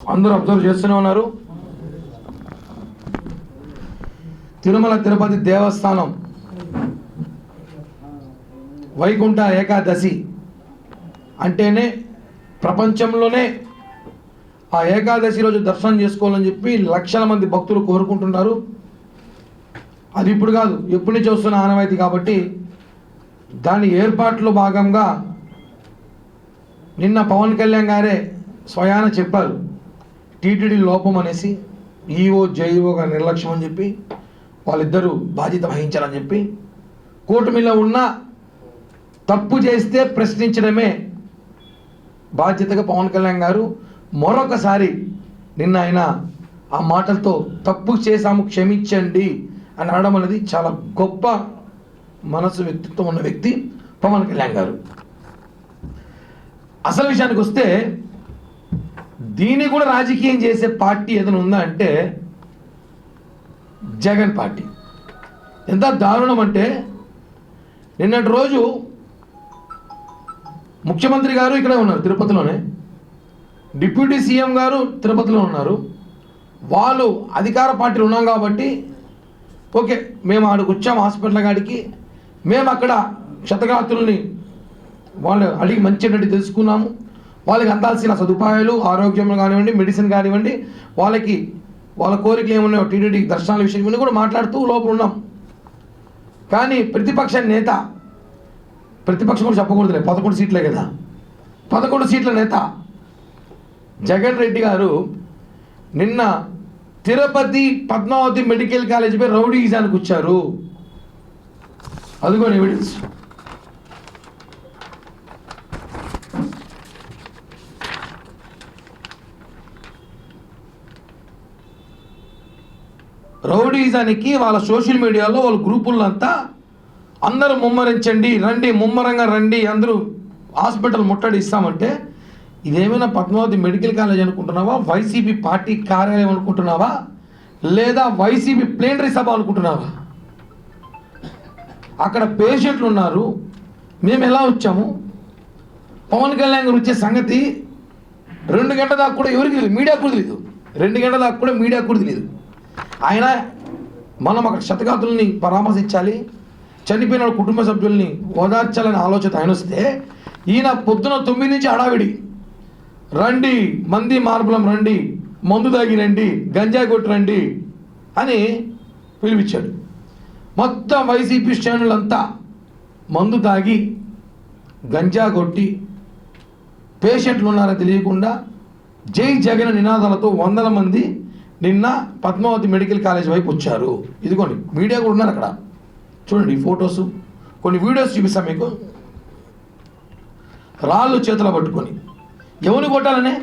అందరూ అబ్జర్వ్ చేస్తూనే ఉన్నారు. తిరుమల తిరుపతి దేవస్థానం వైకుంఠ ఏకాదశి అంటేనే ప్రపంచంలోనే ఆ ఏకాదశి రోజు దర్శనం చేసుకోవాలని చెప్పి లక్షల మంది భక్తులు కోరుకుంటున్నారు. అది ఇప్పుడు కాదు ఎప్పటి నుంచి వస్తున్న ఆనవాయితీ కాబట్టి దాని ఏర్పాట్లో భాగంగా నిన్న పవన్ కళ్యాణ్ గారే స్వయాన చెప్పారు. టీటీడీ లోపం అనేసి ఈఓ జేఈఓ గారి నిర్లక్ష్యం అని చెప్పి వాళ్ళిద్దరూ బాధ్యత వహించాలని చెప్పి కూటమిలో ఉన్న తప్పు చేస్తే ప్రశ్నించడమే బాధ్యతగా పవన్ కళ్యాణ్ గారు. మరొకసారి నిన్న ఆయన ఆ మాటలతో తప్పు చేశాము క్షమించండి అని అనడం అనేది చాలా గొప్ప మనసు వ్యక్తిత్వం ఉన్న వ్యక్తి పవన్ కళ్యాణ్ గారు. అసలు విషయానికి వస్తే దీన్ని కూడా రాజకీయం చేసే పార్టీ ఏదైనా ఉందా అంటే జగన్ పార్టీ. ఎంత దారుణం అంటే నిన్నటి రోజు ముఖ్యమంత్రి గారు ఇక్కడే ఉన్నారు తిరుపతిలోనే. డిప్యూటీ సీఎం గారు తిరుపతిలో ఉన్నారు. వాళ్ళు అధికార పార్టీలు ఉన్నాం కాబట్టి ఓకే మేము ఆడికి వచ్చాము హాస్పిటల్ కాడికి మేము అక్కడ క్షతగాత్రుల్ని వాళ్ళు అడిగి మంచి తెలుసుకున్నాము. వాళ్ళకి అందాల్సిన సదుపాయాలు ఆరోగ్యం కానివ్వండి మెడిసిన్ కానివ్వండి వాళ్ళకి వాళ్ళ కోరికలు ఏమున్నాయో టీడీడీ దర్శనాల విషయం ఇవన్నీ కూడా మాట్లాడుతూ లోపల ఉన్నాం. కానీ ప్రతిపక్ష నేత ప్రతిపక్షం కూడా చెప్పకూడదులే పదకొండు సీట్లే కదా. పదకొండు సీట్ల నేత జగన్ రెడ్డి గారు నిన్న తిరుపతి పద్మావతి మెడికల్ కాలేజీపై రౌడీజానికి వచ్చారు. అదిగోని ఎవిడెన్స్ రౌడీజానికి వాళ్ళ సోషల్ మీడియాలో వాళ్ళ గ్రూపులంతా అందరూ ముమ్మరించండి రండి ముమ్మరంగా రండి అందరూ హాస్పిటల్ ముట్టడి ఇస్తామంటే ఇదేమైనా పద్మావతి మెడికల్ కాలేజ్ అనుకుంటున్నావా? వైసీపీ పార్టీ కార్యాలయం అనుకుంటున్నావా? లేదా వైసీపీ ప్లేనరీ సభ అనుకుంటున్నావా? అక్కడ పేషెంట్లు ఉన్నారు మేము ఎలా వచ్చాము? పవన్ కళ్యాణ్ గారు వచ్చే సంగతి రెండు గంటల దాకా కూడా ఎవరికి తెలియదు. మీడియా తెలియదు. రెండు గంటల దాకా కూడా మీడియా తెలియదు. ఆయన మనం అక్కడ శతగాతుల్ని పరామర్శించాలి చనిపోయిన వాళ్ళ కుటుంబ సభ్యుల్ని ఓదార్చాలని ఆలోచన ఆయన వస్తే ఈయన పొద్దున తొమ్మిది నుంచి హడావిడి. రండి మంది మార్పులం రండి మందు తాగి రండి గంజాయి కొట్టి రండి అని పిలిపించాడు. మొత్తం వైసీపీ శ్రేణులంతా మందు తాగి గంజా కొట్టి పేషెంట్లు ఉన్నారని తెలియకుండా జై జగన్ నినాదాలతో వందల మంది నిన్న పద్మావతి మెడికల్ కాలేజ్ వైపు వచ్చారు. ఇదిగోండి మీడియా కూడా ఉన్నారు అక్కడ. చూడండి ఫొటోస్. కొన్ని వీడియోస్ చూపిస్తాం మీకు. రాళ్ళు చేతిలో పట్టుకొని. ఎవరిని కొట్టాలనే?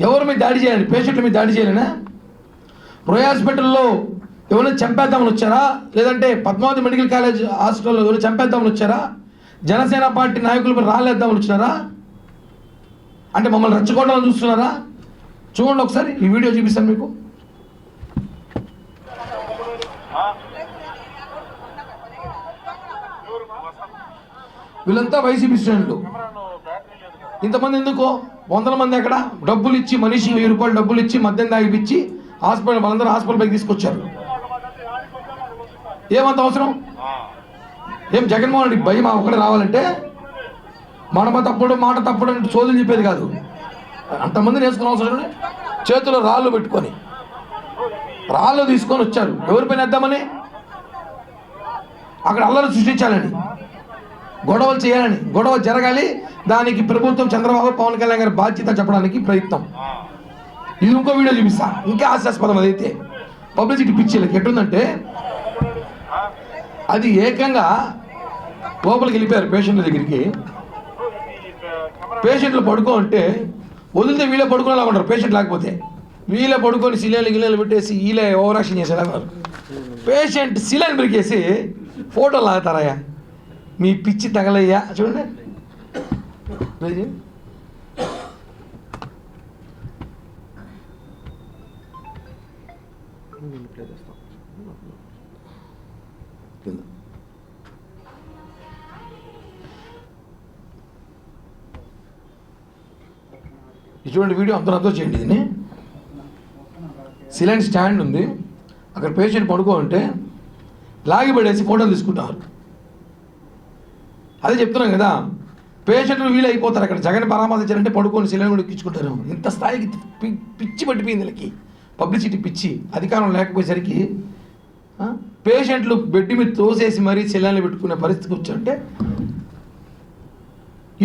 ఎవరి మీద దాడి చేయాలి పేషెంట్ల మీద దాడి చేయాలనే? రోయ్ హాస్పిటల్లో ఎవరైనా చంపేద్దామని వచ్చారా? లేదంటే పద్మావతి మెడికల్ కాలేజ్ హాస్పిటల్లో ఎవరైనా చంపేద్దామని వచ్చారా? జనసేన పార్టీ నాయకులపై రాళ్ళేద్దామని వచ్చినారా? అంటే మమ్మల్ని రెచ్చగొట్టాలని చూస్తున్నారా? చూడండి ఒకసారి ఈ వీడియో చూపిస్తాను మీకు. వీళ్ళంతా వైసీపీ స్టూడెంట్లు ఇంతమంది ఎందుకో? వందల మంది అక్కడ డబ్బులు ఇచ్చి మనిషి వెయ్యి రూపాయలు డబ్బులు ఇచ్చి మద్యం తాగిపిచ్చి హాస్పిటల్ వాళ్ళందరూ హాస్పిటల్ పైకి తీసుకొచ్చారు. ఏమంత అవసరం? ఏం జగన్మోహన్ రెడ్డి భయం ఒకటి రావాలంటే మనమ తప్పుడు మాట తప్పుడు అని సోదులు చెప్పేది కాదు. అంతమంది నేర్చుకున్న చూడండి చేతిలో రాళ్ళు పెట్టుకొని రాళ్ళు తీసుకొని వచ్చారు. ఎవరిపైన వేద్దామని? అక్కడ అల్లరి సృష్టించాలని గొడవలు చేయాలని గొడవ జరగాలి. దానికి ప్రభుత్వం చంద్రబాబు పవన్ కళ్యాణ్ గారి బాధ్యత చెప్పడానికి ప్రయత్నం. ఇది ఇంకో వీడియో చూపిస్తా. ఇంకా హాస్యాస్పదం అదైతే. పబ్లిసిటీ పిచ్చిలకి ఎట్టుందంటే అది ఏకంగా లోపలికి వెళ్ళిపోయారు పేషెంట్ల దగ్గరికి. పేషెంట్లు పడుకో అంటే వదిలితే వీళ్ళే పడుకునేలా ఉంటారు పేషెంట్ లేకపోతే. వీళ్ళే పడుకొని సిలేలు గిలేలు పెట్టేసి వీళ్ళే ఓవర్ యాక్షన్ చేసేలా పేషెంట్ సిలేని పెరికేసి ఫోటోలు లాగుతారయ్యా. మీ పిచ్చి తగలయ్యా. చూడండి. ప్లే చేయి. చూడండి వీడియో అంత అంతా చేయండి దీన్ని. సిలైన్ స్టాండ్ ఉంది. అక్కడ పేషెంట్ పడుకో ఉంటే లాగి పడేసి ఫోటోలు తీసుకుంటారు. అదే చెప్తున్నాం కదా పేషెంట్లు వీలు అయిపోతారు అక్కడ. జగన్ పరామర్శించారంటే పడుకొని సిలైన్ కూడా ఎక్కించుకుంటారు. ఇంత స్థాయికి పిచ్చి పట్టిపోయింది వీళ్ళకి. పబ్లిసిటీ పిచ్చి. అధికారం లేకపోయేసరికి పేషెంట్లు బెడ్ మీద తోసేసి మరీ సిలైన్లు పెట్టుకునే పరిస్థితికి వచ్చారంటే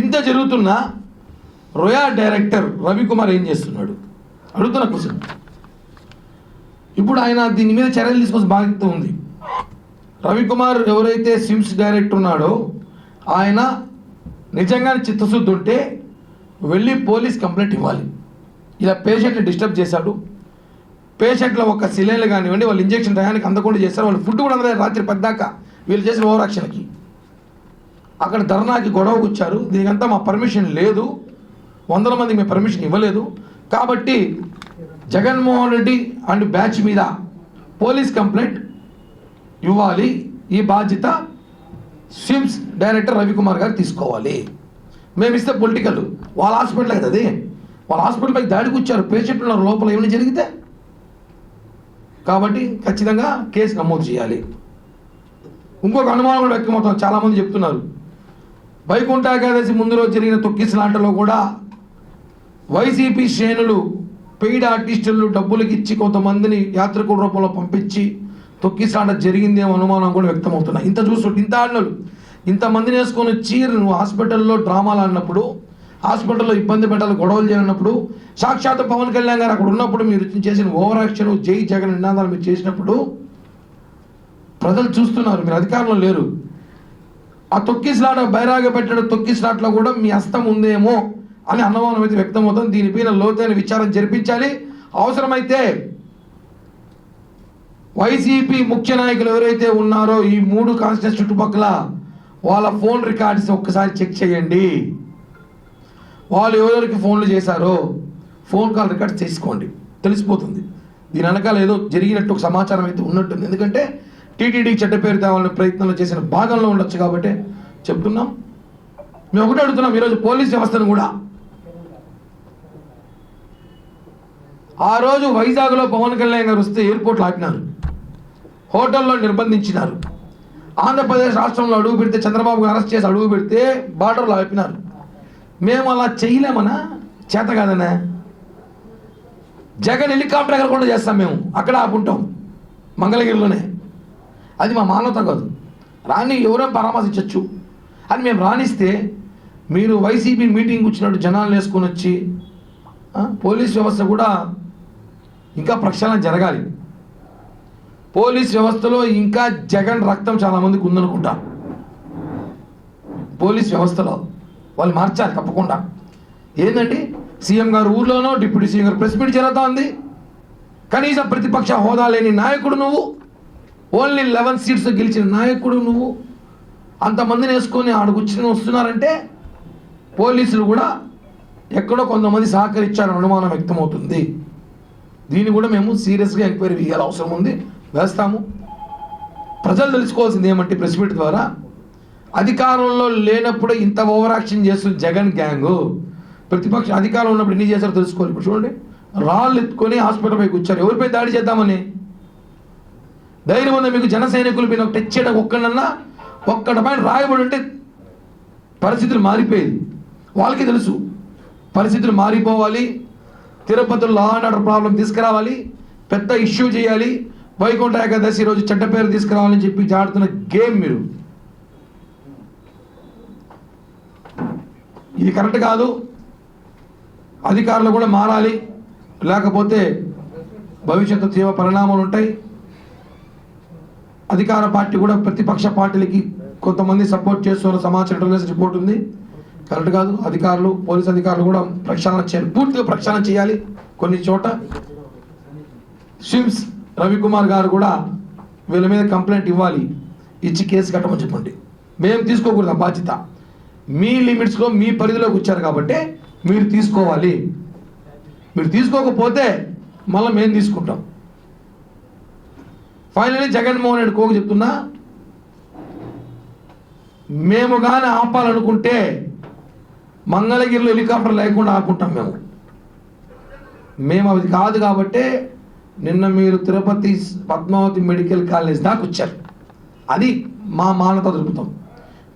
ఇంత జరుగుతున్నా రొయా డైరెక్టర్ రవికుమార్ ఏం చేస్తున్నాడు? అడుగుతున్న క్వశ్చన్ ఇప్పుడు ఆయన దీని మీద చర్యలు తీసుకోవాల్సిన బాధ్యత ఉంది. రవికుమార్ ఎవరైతే సిమ్స్ డైరెక్టర్ ఉన్నాడో ఆయన నిజంగానే చిత్తశుద్ధి ఉంటే వెళ్ళి పోలీస్ కంప్లైంట్ ఇవ్వాలి. ఇలా పేషెంట్ని డిస్టర్బ్ చేశాడు. పేషెంట్లో ఒక సిలైన్లు కానివ్వండి వాళ్ళు ఇంజెక్షన్ టయానికి అందకుండా చేశారు వాళ్ళు ఫుడ్ కూడా అందలేదు రాత్రి పెద్దాక. వీళ్ళు చేసిన ఓవరాక్షన్కి అక్కడ ధర్నాకి గొడవకు వచ్చారు. దీనికంతా మా పర్మిషన్ లేదు. వందల మంది మేము పర్మిషన్ ఇవ్వలేదు. కాబట్టి జగన్మోహన్ రెడ్డి అండ్ బ్యాచ్ మీద పోలీస్ కంప్లైంట్ ఇవ్వాలి. ఈ బాధ్యత స్విమ్స్ డైరెక్టర్ రవికుమార్ గారు తీసుకోవాలి. మేము ఇస్తే పొలిటికల్ వాళ్ళ హాస్పిటల్ కదా అది వాళ్ళ హాస్పిటల్ పైకి దాడికి వచ్చారు పేషెంట్ ఉన్నారు లోపల ఏమైనా జరిగితే? కాబట్టి ఖచ్చితంగా కేసు నమోదు చేయాలి. ఇంకొక అనుమానం కూడా వ్యక్తమవుతాం చాలామంది చెప్తున్నారు. వైకుంఠ ఏకాదశి ముందు రోజు జరిగిన తొక్కిసలాంటలో కూడా వైసీపీ శ్రేణులు పెయిడ్ ఆర్టిస్టులు డబ్బులకి ఇచ్చి కొంతమందిని యాత్రికుల రూపంలో పంపించి తొక్కిసలాట జరిగిందేమో అనుమానం కూడా వ్యక్తమవుతున్నాయి. ఇంత చూస్తుంటే ఇంత ఆడినలు ఇంతమందిని వేసుకొని వచ్చి నువ్వు హాస్పిటల్లో డ్రామాలు ఆడినప్పుడు హాస్పిటల్లో ఇబ్బంది పెట్టాలి గొడవలు చేయనప్పుడు సాక్షాత్ పవన్ కళ్యాణ్ గారు అక్కడ ఉన్నప్పుడు మీరు చేసిన ఓవర్ యాక్షన్ జై జగన్ నినాదాలు మీరు చేసినప్పుడు ప్రజలు చూస్తున్నారు మీరు అధికారంలో లేరు. ఆ తొక్కిసలాట బైరాగ తొక్కి స్లాట్లో కూడా మీ హస్తం ఉందేమో అని అన్నమానం అయితే వ్యక్తమవుతుంది. దీనిపైన లోతైన విచారం జరిపించాలి. అవసరమైతే వైసీపీ ముఖ్య నాయకులు ఎవరైతే ఉన్నారో ఈ మూడు కాన్స్టిట్యూన్స్ చుట్టుపక్కల వాళ్ళ ఫోన్ రికార్డ్స్ ఒక్కసారి చెక్ చేయండి. వాళ్ళు ఎవరెవరికి ఫోన్లు చేశారో ఫోన్ కాల్ రికార్డ్స్ చేసుకోండి. తెలిసిపోతుంది. దీని వెనకాల ఏదో జరిగినట్టు ఒక సమాచారం అయితే ఉన్నట్టుంది. ఎందుకంటే టీటీడీ చెడ్డ పేరు తేవాలనే ప్రయత్నంలో చేసిన భాగంలో ఉండొచ్చు కాబట్టి చెప్తున్నాం. మేము ఒకటే అడుగుతున్నాం. ఈరోజు పోలీస్ వ్యవస్థను కూడా ఆ రోజు వైజాగ్లో పవన్ కళ్యాణ్ గారు వస్తే ఎయిర్పోర్ట్లో ఆపినారు. హోటల్లో నిర్బంధించినారు. ఆంధ్రప్రదేశ్ రాష్ట్రంలో అడుగు పెడితే చంద్రబాబు అరెస్ట్ చేసి అడుగు పెడితే బార్డర్లో ఆపినారు. మేము అలా చేయలేమనా? చేత కాదనా. జగన్ హెలికాప్టర్ ఎగరకుండా చేస్తాం మేము. అక్కడ ఆపుంటాం. మంగళగిరిలోనే. అది మా మానవత కాదు. రాని ఎవరో పరామర్శించవచ్చు అని మేము రాణిస్తే మీరు వైసీపీ మీటింగ్ వచ్చినట్టు జనాలు వేసుకొని వచ్చి పోలీస్ వ్యవస్థ కూడా ఇంకా ప్రక్షాళన జరగాలి. పోలీస్ వ్యవస్థలో ఇంకా జగన్ రక్తం చాలా మందికి ఉందనుకుంటా. పోలీస్ వ్యవస్థలో వాళ్ళు మార్చాలి తప్పకుండా. ఏంటండి సీఎం గారు ఊర్లోనో deputy CM garu press meet జరుగుతూ ఉంది. కనీసం ప్రతిపక్ష హోదా లేని నాయకుడు నువ్వు. ఓన్లీ లెవెన్ సీట్స్ గెలిచిన నాయకుడు నువ్వు. అంతమందిని వేసుకొని ఆడకొచ్చి వస్తున్నారంటే పోలీసులు కూడా ఎక్కడో కొంతమంది సహకరించారని అనుమానం వ్యక్తమవుతుంది. దీన్ని కూడా మేము సీరియస్గా ఎంక్వైరీ వేయాలి అవసరం ఉంది. వేస్తాము. ప్రజలు తెలుసుకోవాల్సింది ఏమంటే ప్రెస్ మీట్ ద్వారా అధికారంలో లేనప్పుడు ఇంత ఓవర్ యాక్షన్ చేస్తుంది జగన్ గ్యాంగ్ ప్రతిపక్ష అధికారంలో ఉన్నప్పుడు ఎన్ని చేశారో తెలుసుకోవాలి. ఇప్పుడు చూడండి రాళ్ళు ఎత్తుకొని హాస్పిటల్ పైకి వచ్చారు. ఎవరిపై దాడి చేద్దామని? ధైర్యం ఉందా మీకు? జన సైనికుల పైన టచ్ చేయడం ఒక్కడన్నా ఒక్కడ పైన రాయబడి ఉంటే పరిస్థితులు మారిపోయేది. వాళ్ళకి తెలుసు పరిస్థితులు మారిపోవాలి. తిరుపతిలో లా అండ్ ఆర్డర్ ప్రాబ్లం తీసుకురావాలి పెద్ద ఇష్యూ చేయాలి. వైకుంఠ ఏకాదశి రోజు చెడ్డ పేరు తీసుకురావాలని చెప్పి జాడుతున్న గేమ్ మీరు. ఇది కరెక్ట్ కాదు. అధికారులు కూడా మారాలి. లేకపోతే భవిష్యత్తు తీవ్ర పరిణామాలు ఉంటాయి. అధికార పార్టీ కూడా ప్రతిపక్ష పార్టీలకి కొంతమంది సపోర్ట్ చేస్తున్న సమాచారం రిపోర్ట్ ఉంది. కరెక్ట్ కాదు. అధికారులు పోలీస్ అధికారులు కూడా ప్రక్షాళన చేయాలి. పూర్తిగా ప్రక్షాళన చేయాలి. కొన్ని చోట స్విమ్స్ రవికుమార్ గారు కూడా వీళ్ళ మీద కంప్లైంట్ ఇవ్వాలి. ఇచ్చి కేసు కట్టమని చెప్పండి. మేము తీసుకోకూడదు బాధ్యత. మీ లిమిట్స్లో మీ పరిధిలోకి వచ్చారు కాబట్టి మీరు తీసుకోవాలి. మీరు తీసుకోకపోతే మళ్ళీ మేము తీసుకుంటాం. ఫైనలీ జగన్మోహన్ రెడ్డి కోకు చెప్తున్నా మేము కానీ ఆపాలనుకుంటే మంగళగిరిలో హెలికాప్టర్ లేకుండా ఆకుంటాం మేము. మేము అది కాదు కాబట్టే నిన్న మీరు తిరుపతి పద్మావతి మెడికల్ కాలేజ్ దాకా వచ్చారు. అది మా మానవత దృక్పథం.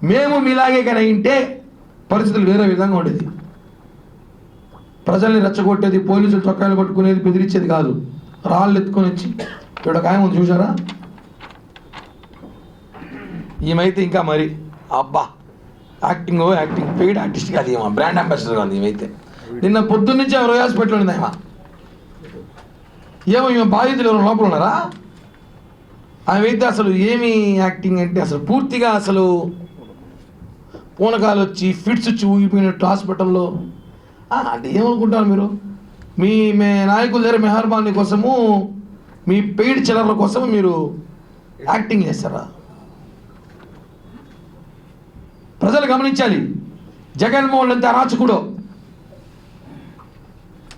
మేము మీలాగే కానీ ఉంటే పరిస్థితులు వేరే విధంగా ఉండేది. ప్రజల్ని రెచ్చగొట్టేది పోలీసులు చొక్కాలు పట్టుకునేది బెదిరించేది కాదు. రాళ్ళు ఎత్తుకొని వచ్చి. ఇక్కడ ఒక ఆయన ఉంది చూసారా ఈమైతే ఇంకా మరి అబ్బా! యాక్టింగ్ యాక్టింగ్ పెయిడ్ ఆర్టిస్ట్ కాదు ఏమో బ్రాండ్ అంబాసిడర్ కాదు ఏమైతే నిన్న పొద్దున్న నుంచి ఎవరు హాస్పిటల్ ఏమో ఏమో ఈమె బాధితులు ఎవరు లోపల ఉన్నారా? ఆమె అయితే అసలు ఏమి యాక్టింగ్ అంటే అసలు పూర్తిగా అసలు పూనకాలు వచ్చి ఫిట్స్ వచ్చి ఊగిపోయినట్టు హాస్పిటల్లో. అంటే ఏమనుకుంటారు మీరు? మీ మే నాయకుల దగ్గర మెహర్బానీ కోసము మీ పెయిడ్ చిల్లర్ల కోసము మీరు యాక్టింగ్ చేస్తారా? ప్రజలు గమనించాలి. జగన్మోహన్ ఎంత అరాచకుడో.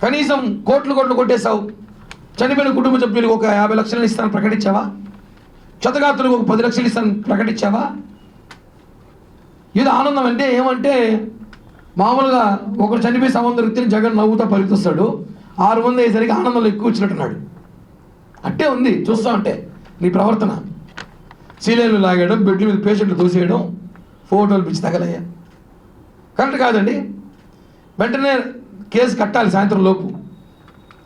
కనీసం కోట్లు కోట్లు కొట్టేశావు. చనిపోయిన కుటుంబ సభ్యులకు ఒక యాభై లక్షలు ఇస్తాను ప్రకటించావా? క్షతగాత్రులకు ఒక పది లక్షలు ఇస్తాను ప్రకటించావా? ఇది ఆనందం అంటే ఏమంటే మామూలుగా ఒకరు చనిపోయి సమంత వ్యక్తిని జగన్ నవ్వుతా పలుకుతాడు ఆరు మంది అయ్యేసరికి ఆనందంలో ఎక్కువ వచ్చినట్టున్నాడు. అట్టే ఉంది చూస్తా ఉంటే నీ ప్రవర్తన. సీలియన్లు లాగేయడం బెడ్ల మీద పేషెంట్లు తోసేయడం ఫోటోలు పిచ్చి తగలయ్యా. కరెక్ట్ కాదండి. వెంటనే కేసు కట్టాలి సాయంత్రం లోపు.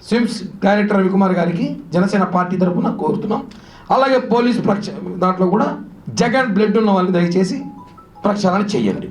స్విమ్స్ డైరెక్టర్ రవికుమార్ గారికి జనసేన పార్టీ తరఫున కోరుతున్నాం. అలాగే పోలీసు ప్రక్ష దాంట్లో కూడా జగన్ బ్లడ్ ఉన్న వాళ్ళని దయచేసి ప్రక్షాళన చేయండి.